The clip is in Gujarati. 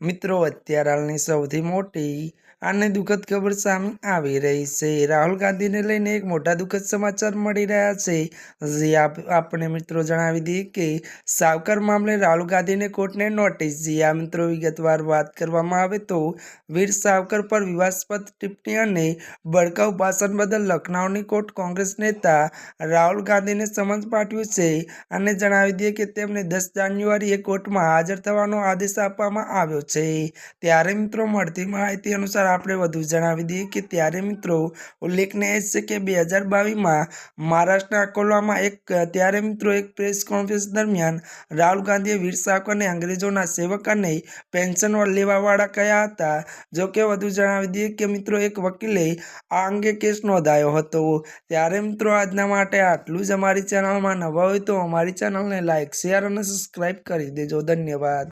મિત્રો, અત્યારે હાલની સૌથી મોટી અને દુઃખદ ખબર સામે આવી રહી છે. રાહુલ ગાંધીને લઈને એક મોટા દુઃખદ સમાચાર મળી રહ્યા છે. જે આપણે મિત્રો જણાવી દઈએ કે સાવકાર મામલે રાહુલ ગાંધીને કોર્ટને નોટિસ. જી મિત્રો વિગતવાર વાત કરવામાં આવે તો વીર સાવકર પર વિવાદસ્પદ ટિપ્પણી અને ભડકાઉ ભાષણ બદલ લખનૌની કોર્ટ કોંગ્રેસ નેતા રાહુલ ગાંધીને સમન્સ પાઠવ્યું છે અને જણાવી દઈએ કે તેમને દસ જાન્યુઆરીએ કોર્ટમાં હાજર થવાનો આદેશ આપવામાં આવ્યો છે. ત્યારે મિત્રો, મળતી માહિતી અનુસાર આપણે વધુ જણાવી દઈએ કે ત્યારે મિત્રો, ઉલ્લેખનીય છે કે બે હજાર બાવીસમાં મહારાષ્ટ્રના અકોલામાં એક, ત્યારે મિત્રો એક પ્રેસ કોન્ફરન્સ દરમિયાન રાહુલ ગાંધીએ વીર સાવરકરને અંગ્રેજોના સેવક અને પેન્શન લેવાવાળા કહ્યા હતા? જો કે વધુ જણાવી દઈએ કે મિત્રો, એક વકીલે આ અંગે કેસ નોંધાયો હતો. ત્યારે મિત્રો, આજના માટે આટલું જ અમારી ચેનલમાં નવા હોય તો અમારી ચેનલને લાઇક શેર અને સબસ્ક્રાઈબ કરી દેજો. ધન્યવાદ.